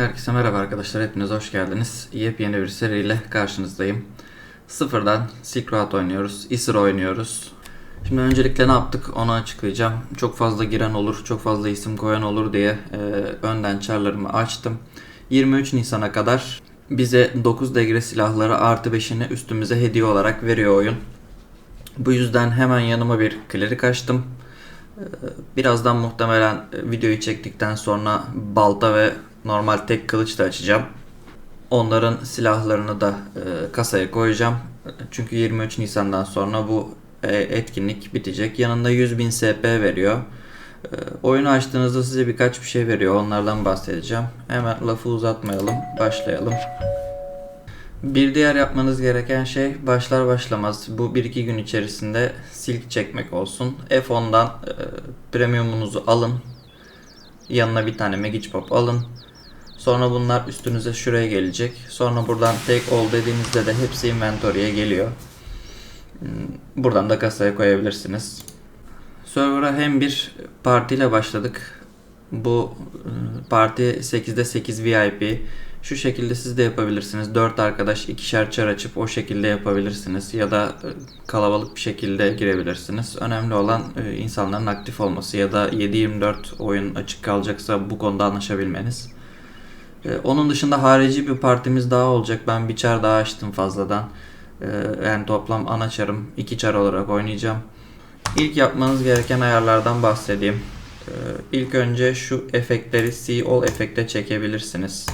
Herkese merhaba arkadaşlar, hepiniz hoş geldiniz. Yepyeni bir seriyle karşınızdayım. Sıfırdan Silk Road oynuyoruz, Isra oynuyoruz. Şimdi öncelikle ne yaptık onu açıklayacağım. Çok fazla giren olur, çok fazla isim koyan olur diye e, önden çarlarımı açtım. 23 Nisan'a kadar bize 9 degre silahları artı 5'ini üstümüze hediye olarak veriyor oyun. Bu yüzden hemen yanıma bir klerik açtım. Ee, Birazdan muhtemelen videoyu çektikten sonra balta ve normal tek kılıç da açacağım. Onların silahlarını da e, kasaya koyacağım. Çünkü 23 Nisan'dan sonra bu e, etkinlik bitecek. Yanında 100.000 SP veriyor. E, Oyunu açtığınızda size birkaç bir şey veriyor. Onlardan bahsedeceğim. Hemen lafı uzatmayalım. Başlayalım. Bir diğer yapmanız gereken şey başlar başlamaz bu 1-2 gün içerisinde silk çekmek olsun. F10'dan e, premiumunuzu alın. Yanına bir tane Magic Pop alın. Sonra bunlar üstünüze şuraya gelecek. Sonra buradan take all dediğinizde de hepsi inventory'e geliyor. Hmm, Buradan da kasaya koyabilirsiniz. Server'a hem bir partiyle başladık. Bu e, parti 8'de 8 VIP. Şu şekilde siz de yapabilirsiniz. 4 arkadaş ikişer çar açıp o şekilde yapabilirsiniz. Ya da e, kalabalık bir şekilde girebilirsiniz. Önemli olan insanların aktif olması ya da 7-24 oyun açık kalacaksa bu konuda anlaşabilmeniz. E, Onun dışında harici bir partimiz daha olacak. Ben bir çar daha açtım fazladan. E, Yani toplam ana çarım 2 çar olarak oynayacağım. İlk yapmanız gereken ayarlardan bahsedeyim. Ee, İlk önce şu efektleri See All efekte çekebilirsiniz.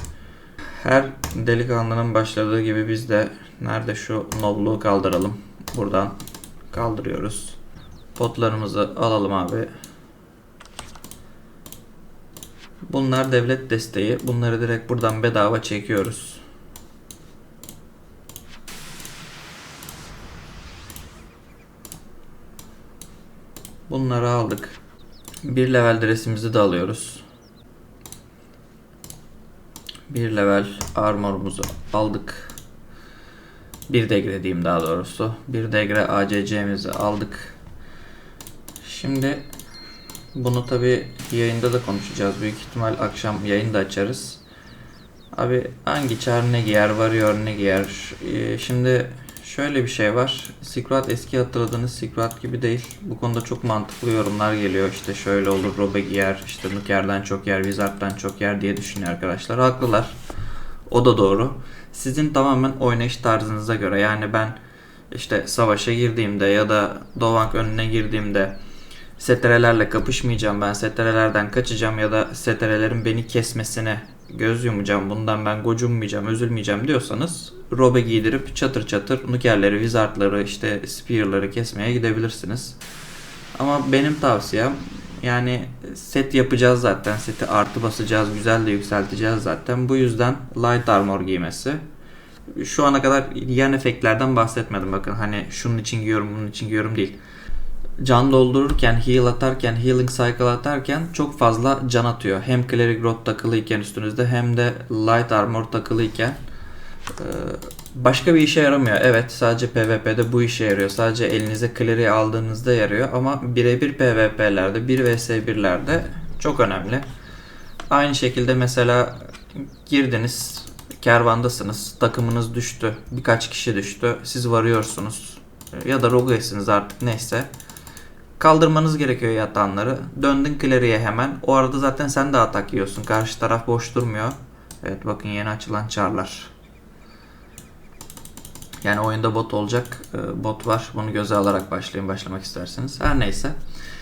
Her delikanlının başladığı gibi biz de nerede şu nobluğu kaldıralım. Buradan kaldırıyoruz. Potlarımızı alalım abi. Bunlar devlet desteği. Bunları direkt buradan bedava çekiyoruz. Bunları aldık. Bir level dresimizi de alıyoruz. Bir level armorumuzu aldık. Bir degre diyeyim daha doğrusu. Bir degre ACC'mizi aldık. Şimdi bunu tabi yayında da konuşacağız. Büyük ihtimal akşam yayında açarız. Abi hangi çar ne giyer, varıyor ne giyer. Ee, şimdi şöyle bir şey var. Silkroad eski hatırladığınız Silkroad gibi değil. Bu konuda çok mantıklı yorumlar geliyor. İşte şöyle olur, Robe giyer, işte Nuker'den çok yer, Wizard'dan çok yer diye düşünüyor arkadaşlar. Haklılar. O da doğru. Sizin tamamen oynayış tarzınıza göre. Yani ben işte savaşa girdiğimde ya da Dovank önüne girdiğimde seterelerle kapışmayacağım. Ben seterelerden kaçacağım ya da seterelerin beni kesmesine göz yumacağım. Bundan ben gocunmayacağım, üzülmeyeceğim diyorsanız robe giydirip çatır çatır nukerleri, wizardları, işte spear'ları kesmeye gidebilirsiniz. Ama benim tavsiyem yani set yapacağız zaten. Seti artı basacağız, güzel de yükselteceğiz zaten. Bu yüzden light armor giymesi. Şu ana kadar yan efektlerden bahsetmedim bakın. Hani şunun için giyiyorum, bunun için giyiyorum değil can doldururken, heal atarken, healing cycle atarken çok fazla can atıyor. Hem cleric rod takılıyken üstünüzde hem de light armor takılıyken. Başka bir işe yaramıyor. Evet sadece PvP'de bu işe yarıyor. Sadece elinize cleric aldığınızda yarıyor. Ama birebir PvP'lerde, 1 vs 1'lerde çok önemli. Aynı şekilde mesela girdiniz, kervandasınız, takımınız düştü, birkaç kişi düştü, siz varıyorsunuz ya da rogue'siniz artık neyse. Kaldırmanız gerekiyor yatanları. Döndün Clary'e hemen. O arada zaten sen de atak yiyorsun. Karşı taraf boş durmuyor. Evet bakın yeni açılan çarlar. Yani oyunda bot olacak. e, Bot var. Bunu göze alarak başlayın başlamak isterseniz. Her neyse.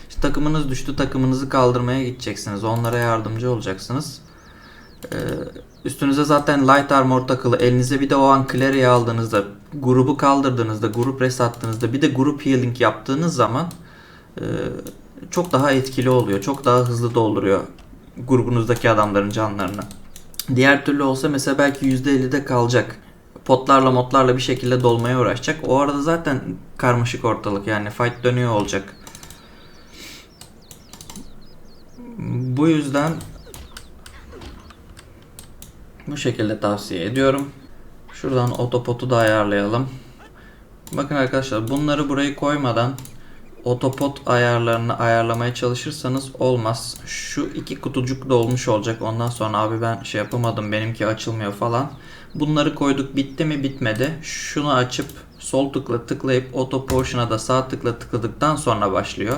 İşte takımınız düştü. Takımınızı kaldırmaya gideceksiniz. Onlara yardımcı olacaksınız. Ee, Üstünüze zaten light armor takılı. Elinize bir de o an Clary'e aldığınızda, grubu kaldırdığınızda, grup res attığınızda, bir de grup healing yaptığınız zaman e, çok daha etkili oluyor. Çok daha hızlı dolduruyor grubunuzdaki adamların canlarını. Diğer türlü olsa mesela belki %50'de kalacak. Potlarla modlarla bir şekilde dolmaya uğraşacak. O arada zaten karmaşık ortalık yani fight dönüyor olacak. Bu yüzden bu şekilde tavsiye ediyorum. Şuradan otopotu da ayarlayalım. Bakın arkadaşlar bunları burayı koymadan otopot ayarlarını ayarlamaya çalışırsanız olmaz. Şu iki kutucuk dolmuş olacak. Ondan sonra abi ben şey yapamadım benimki açılmıyor falan. Bunları koyduk bitti mi bitmedi. Şunu açıp sol tıkla tıklayıp auto portion'a da sağ tıkla tıkladıktan sonra başlıyor.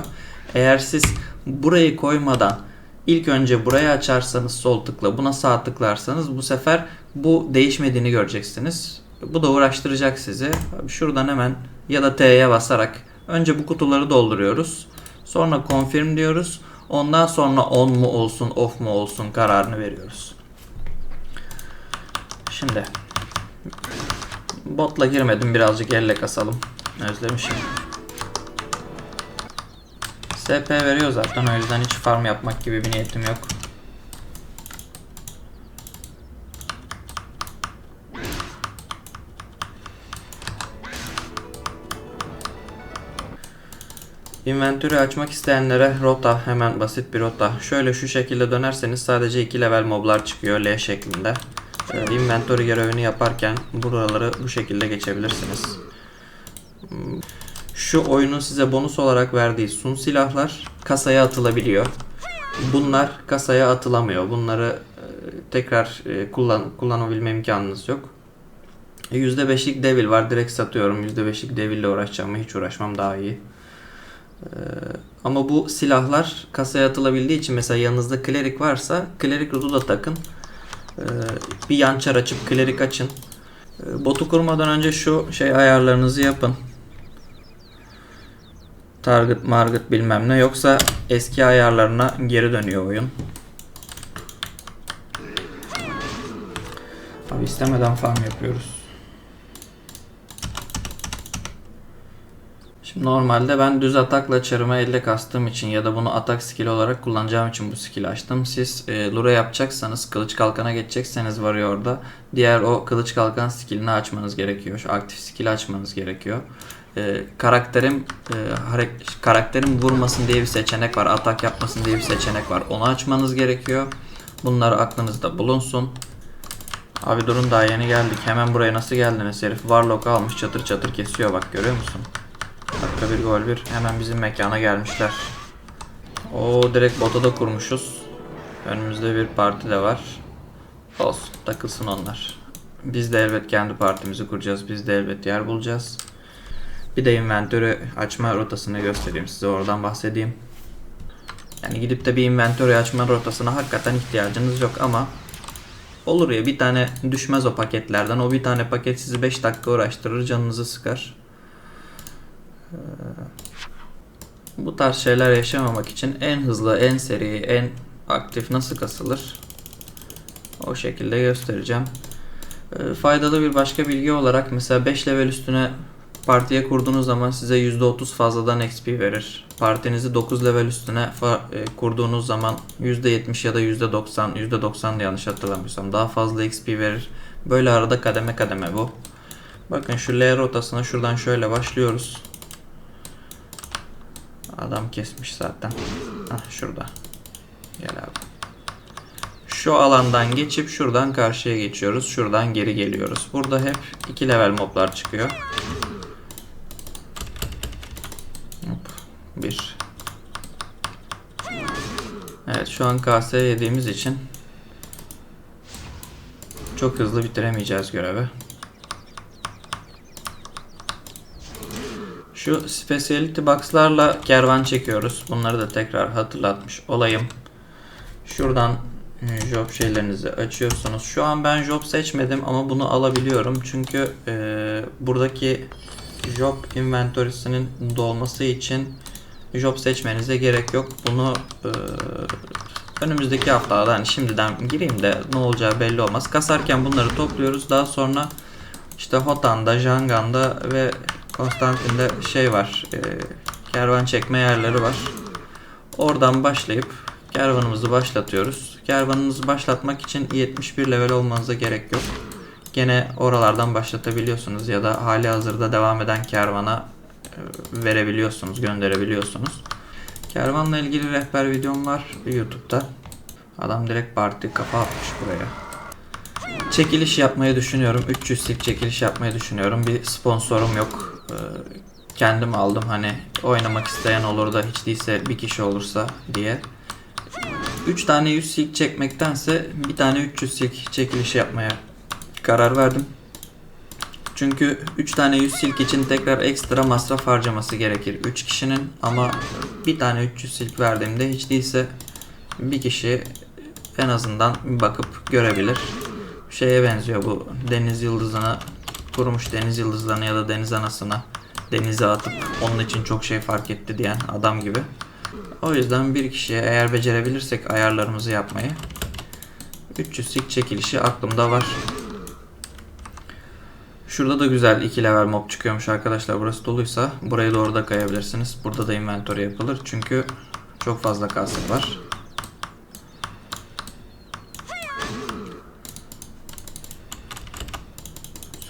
Eğer siz burayı koymadan ilk önce burayı açarsanız sol tıkla buna sağ tıklarsanız bu sefer bu değişmediğini göreceksiniz. Bu da uğraştıracak sizi. Şuradan hemen ya da T'ye basarak önce bu kutuları dolduruyoruz. Sonra confirm diyoruz. Ondan sonra on mu olsun off mu olsun kararını veriyoruz. Şimdi botla girmedim birazcık elle kasalım. Özlemişim. SP veriyor zaten o yüzden hiç farm yapmak gibi bir niyetim yok. Inventörü açmak isteyenlere rota hemen basit bir rota. Şöyle şu şekilde dönerseniz sadece 2 level moblar çıkıyor L şeklinde. Ee, Inventory görevini yaparken buraları bu şekilde geçebilirsiniz. Şu oyunun size bonus olarak verdiği sun silahlar kasaya atılabiliyor. Bunlar kasaya atılamıyor. Bunları e, tekrar e, kullan kullanabilme imkanınız yok. %5'lik devil var. Direkt satıyorum. %5'lik devil ile uğraşacağım. Hiç uğraşmam daha iyi. Ee, ama bu silahlar kasaya atılabildiği için mesela yanınızda klerik varsa klerik rudu da takın. Ee, bir yançar açıp klerik açın. Ee, botu kurmadan önce şu şey ayarlarınızı yapın. Target marget bilmem ne yoksa eski ayarlarına geri dönüyor oyun. Abi istemeden farm yapıyoruz. Şimdi normalde ben düz atakla çarıma elle kastığım için ya da bunu atak skill olarak kullanacağım için bu skill açtım. Siz e, lura yapacaksanız kılıç kalkana geçecekseniz var ya orada diğer o kılıç kalkan skillini açmanız gerekiyor. Şu aktif skill'i açmanız gerekiyor. E, karakterim e, karakterim vurmasın diye bir seçenek var. Atak yapmasın diye bir seçenek var. Onu açmanız gerekiyor. Bunlar aklınızda bulunsun. Abi durun daha yeni geldik. Hemen buraya nasıl geldiniz? Herif Warlock almış çatır çatır kesiyor bak görüyor musun? Dakika bir gol bir. Hemen bizim mekana gelmişler. O direkt bota da kurmuşuz. Önümüzde bir parti de var. Olsun takılsın onlar. Biz de elbet kendi partimizi kuracağız. Biz de elbet yer bulacağız. Bir de inventörü açma rotasını göstereyim size oradan bahsedeyim. Yani gidip de bir inventörü açma rotasına hakikaten ihtiyacınız yok ama olur ya bir tane düşmez o paketlerden. O bir tane paket sizi 5 dakika uğraştırır, canınızı sıkar. Bu tarz şeyler yaşamamak için en hızlı, en seri, en aktif nasıl kasılır? O şekilde göstereceğim. Ee, Faydalı bir başka bilgi olarak mesela 5 level üstüne partiye kurduğunuz zaman size %30 fazladan XP verir. Partinizi 9 level üstüne e, kurduğunuz zaman %70 ya da %90, %90 da yanlış hatırlamıyorsam daha fazla XP verir. Böyle arada kademe kademe bu. Bakın şu L rotasına şuradan şöyle başlıyoruz. Adam kesmiş zaten. Hah şurada. Gel abi. Şu alandan geçip şuradan karşıya geçiyoruz. Şuradan geri geliyoruz. Burada hep 2 level moblar çıkıyor. Hop. 1. Evet şu an KS yediğimiz için çok hızlı bitiremeyeceğiz görevi. Şu speciality box'larla kervan çekiyoruz. Bunları da tekrar hatırlatmış olayım. Şuradan e, job şeylerinizi açıyorsunuz. Şu an ben job seçmedim ama bunu alabiliyorum. Çünkü e, buradaki job inventory'sinin dolması için job seçmenize gerek yok. Bunu e, önümüzdeki haftalarda hani şimdiden gireyim de ne olacağı belli olmaz. Kasarken bunları topluyoruz. Daha sonra işte Hotan'da, Jangan'da ve Konstantin'de şey var. E, kervan çekme yerleri var. Oradan başlayıp kervanımızı başlatıyoruz. Kervanınızı başlatmak için 71 level olmanıza gerek yok. Gene oralardan başlatabiliyorsunuz ya da hali hazırda devam eden kervana e, verebiliyorsunuz, gönderebiliyorsunuz. Kervanla ilgili rehber videom var YouTube'da. Adam direkt parti kafa atmış buraya. Çekiliş yapmayı düşünüyorum. 300 sik çekiliş yapmayı düşünüyorum. Bir sponsorum yok. Ee, kendim aldım hani oynamak isteyen olur da hiç değilse bir kişi olursa diye. 3 tane 100 silk çekmektense bir tane 300 silk çekilişi yapmaya karar verdim. Çünkü 3 tane 100 silk için tekrar ekstra masraf harcaması gerekir 3 kişinin ama bir tane 300 silk verdiğimde hiç değilse bir kişi en azından bakıp görebilir. Şeye benziyor bu deniz yıldızına kurumuş deniz yıldızlarına ya da deniz anasına denize atıp onun için çok şey fark etti diyen adam gibi. O yüzden bir kişiye eğer becerebilirsek ayarlarımızı yapmayı 300 sik çekilişi aklımda var. Şurada da güzel 2 level mob çıkıyormuş arkadaşlar. Burası doluysa buraya doğru da kayabilirsiniz. Burada da inventory yapılır. Çünkü çok fazla kasır var.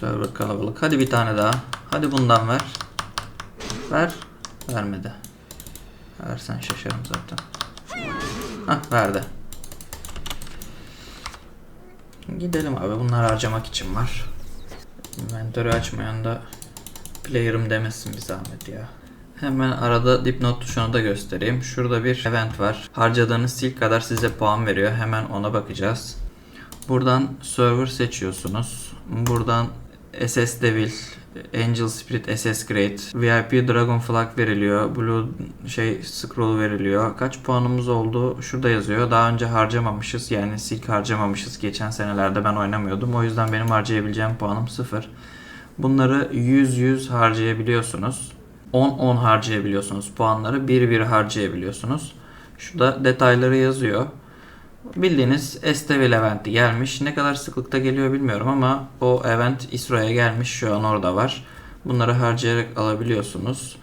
Server kalabalık. Hadi bir tane daha. Hadi bundan ver. Ver. Vermedi. Versen şaşarım zaten. Hah verdi. Gidelim abi. Bunlar harcamak için var. Inventory açmayan da player'ım demesin bir zahmet ya. Hemen arada dipnot tuşunu da göstereyim. Şurada bir event var. Harcadığınız sil kadar size puan veriyor. Hemen ona bakacağız. Buradan server seçiyorsunuz. Buradan SS Devil, Angel Spirit, SS Great, VIP Dragon Flag veriliyor. Blue şey scroll veriliyor. Kaç puanımız oldu? Şurada yazıyor. Daha önce harcamamışız. Yani silk harcamamışız. Geçen senelerde ben oynamıyordum. O yüzden benim harcayabileceğim puanım sıfır. Bunları 100-100 harcayabiliyorsunuz. 10-10 harcayabiliyorsunuz puanları. 1-1 harcayabiliyorsunuz. Şurada detayları yazıyor. Bildiğiniz Estevil eventi gelmiş. Ne kadar sıklıkta geliyor bilmiyorum ama o event İsro'ya gelmiş. Şu an orada var. Bunları harcayarak alabiliyorsunuz.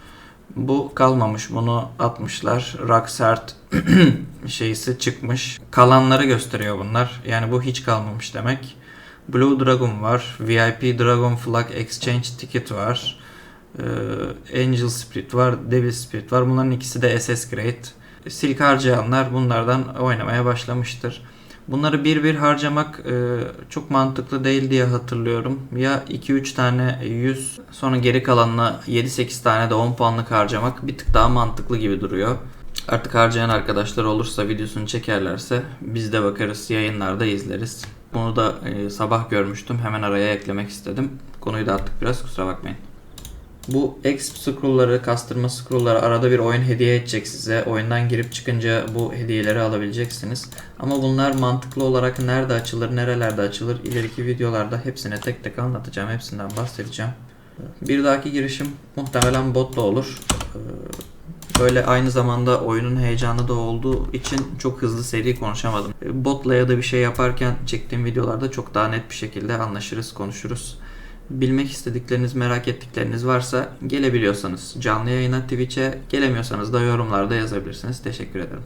Bu kalmamış. Bunu atmışlar. Rocksert şeysi çıkmış. Kalanları gösteriyor bunlar. Yani bu hiç kalmamış demek. Blue Dragon var. VIP Dragon Flag Exchange Ticket var. Angel Spirit var. Devil Spirit var. Bunların ikisi de SS Grade. Silk harcayanlar bunlardan oynamaya başlamıştır. Bunları bir bir harcamak e, çok mantıklı değil diye hatırlıyorum. Ya 2-3 tane 100 sonra geri kalanına 7-8 tane de 10 puanlık harcamak bir tık daha mantıklı gibi duruyor. Artık harcayan arkadaşlar olursa videosunu çekerlerse biz de bakarız yayınlarda izleriz. Bunu da e, sabah görmüştüm hemen araya eklemek istedim. Konuyu da attık biraz kusura bakmayın. Bu exp scroll'ları, kastırma scroll'ları arada bir oyun hediye edecek size. Oyundan girip çıkınca bu hediyeleri alabileceksiniz. Ama bunlar mantıklı olarak nerede açılır, nerelerde açılır ileriki videolarda hepsine tek tek anlatacağım. Hepsinden bahsedeceğim. Bir dahaki girişim muhtemelen botla olur. Ee, Böyle aynı zamanda oyunun heyecanı da olduğu için çok hızlı seri konuşamadım. Botla ya da bir şey yaparken çektiğim videolarda çok daha net bir şekilde anlaşırız, konuşuruz. Bilmek istedikleriniz, merak ettikleriniz varsa gelebiliyorsanız canlı yayına Twitch'e gelemiyorsanız da yorumlarda yazabilirsiniz. Teşekkür ederim.